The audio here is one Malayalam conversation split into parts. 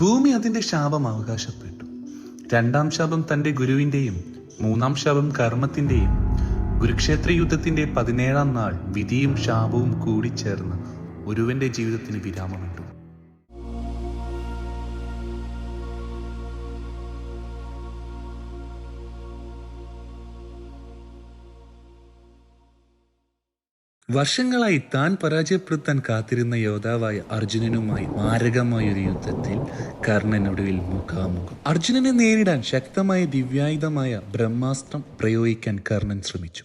ഭൂമി അതിന്റെ ശാപം അവകാശപ്പെട്ടു. രണ്ടാം ശാപം തന്റെ ഗുരുവിന്റെയും മൂന്നാം ശാപം കർമ്മത്തിന്റെയും കുരുക്ഷേത്ര യുദ്ധത്തിന്റെ പതിനേഴാം നാൾ വിധിയും ശാപവും കൂടിച്ചേർന്ന് ഒരുവന്റെ ജീവിതത്തിന് വിരാമമിട്ടു വർഷങ്ങളായി താൻ പരാജയപ്പെടുത്താൻ കാത്തിരുന്ന യോദ്ധാവായ അർജുനനുമായി മാരകമായ ഒരു യുദ്ധത്തിൽ കർണൻ ഒടുവിൽ മുഖാമുഖം. അർജുനനെ നേരിടാൻ ശക്തമായ ദിവ്യായുധമായ ബ്രഹ്മാസ്ത്രം പ്രയോഗിക്കാൻ കർണൻ ശ്രമിച്ചു.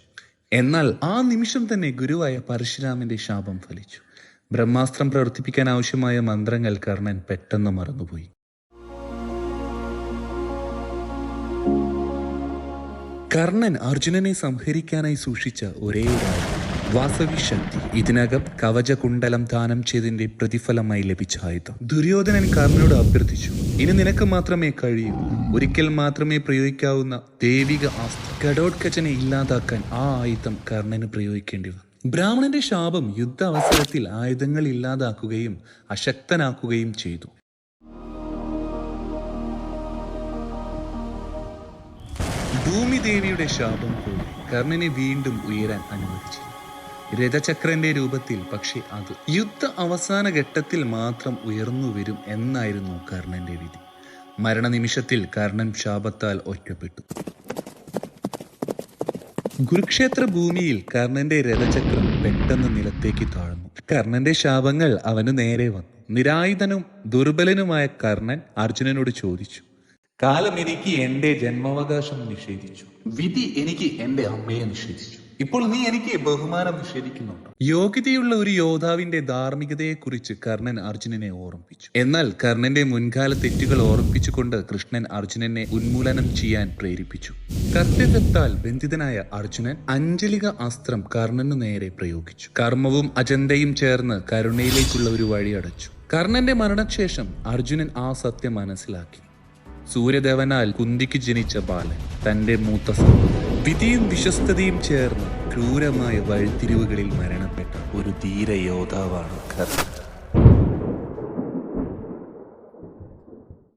എന്നാൽ ആ നിമിഷം തന്നെ ഗുരുവായ പരശുരാമന്റെ ശാപം ഫലിച്ചു. ബ്രഹ്മാസ്ത്രം പ്രവർത്തിപ്പിക്കാൻ ആവശ്യമായ മന്ത്രങ്ങൾ കർണൻ പെട്ടെന്ന് മറന്നുപോയി. കർണൻ അർജുനനെ സംഹരിക്കാനായി സൂക്ഷിച്ച ഒരേ ഒരാൾ വാസവി ശക്തി ഇതിനകം കവചകുണ്ടലം ദാനം ചെയ്തതിന്റെ പ്രതിഫലമായി ലഭിച്ച ആയുധം ദുര്യോധനൻ കർണനോട് അഭ്യർത്ഥിച്ചു ഇനി നിനക്ക് മാത്രമേ കഴിയൂ. ഒരിക്കൽ മാത്രമേ പ്രയോഗിക്കാവുന്ന ദൈവിക ആസ്ത ഘടോത്കചനെ ഇല്ലാതാക്കാൻ ആ ആയുധം കർണന് പ്രയോഗിക്കേണ്ടി വന്നു. ബ്രാഹ്മണന്റെ ശാപം യുദ്ധ അവസരത്തിൽ ആയുധങ്ങൾ ഇല്ലാതാക്കുകയും അശക്തനാക്കുകയും ചെയ്തു. ഭൂമിദേവിയുടെ ശാപം പോലെ കർണനെ വീണ്ടും ഉയരാൻ അനുവദിച്ചു രഥചക്രന്റെ രൂപത്തിൽ പക്ഷെ അത് യുദ്ധ അവസാന ഘട്ടത്തിൽ മാത്രം ഉയർന്നു വരും എന്നായിരുന്നു കർണന്റെ വിധി. മരണനിമിഷത്തിൽ കർണൻ ശാപത്താൽ ഒറ്റപ്പെട്ടു. കുരുക്ഷേത്ര ഭൂമിയിൽ കർണന്റെ രഥചക്രം പെട്ടെന്ന് നിലത്തേക്ക് താഴ്ന്നു. കർണന്റെ ശാപങ്ങൾ അവന് നേരെ വന്നു. നിരായുധനും ദുർബലനുമായ കർണൻ അർജുനനോട് ചോദിച്ചു കാലം എനിക്ക് എന്റെ ജന്മാവകാശം നിഷേധിച്ചു. വിധി എനിക്ക് എന്റെ അമ്മയെ നിഷേധിച്ചു. ഇപ്പോൾ നീ എനിക്ക് ബഹുമാനം നിഷേധിക്കുന്നുണ്ടോ? യോഗ്യതയുള്ള ഒരു യോദ്ധാവിന്റെ ധാർമ്മികതയെക്കുറിച്ച് കർണൻ അർജുനനെ ഓർമ്മിപ്പിച്ചു. എന്നാൽ കർണന്റെ മുൻകാല തെറ്റുകൾ ഓർമ്മിപ്പിച്ചുകൊണ്ട് കൃഷ്ണൻ അർജുനനെ ഉന്മൂലനം ചെയ്യാൻ പ്രേരിപ്പിച്ചു. കർത്തവ്യത്താൽ ബന്ധിതനായ അർജുനൻ അഞ്ജലിക അസ്ത്രം കർണനു നേരെ പ്രയോഗിച്ചു. കർമ്മവും അജന്തയും ചേർന്ന് കരുണയിലേക്കുള്ള ഒരു വഴി അടച്ചു കർണന്റെ മരണശേഷം അർജുനൻ ആ സത്യം മനസ്സിലാക്കി. സൂര്യദേവനാൽ കുന്തിക്ക് ജനിച്ച ബാലൻ തന്റെ മൂത്ത സഹോദരൻ. വിധിയും വിശ്വസ്തതയും ചേർന്ന് ക്രൂരമായ വഴിത്തിരിവുകളിൽ മരണപ്പെട്ട ഒരു ധീര യോദ്ധാവാണ് കർണൻ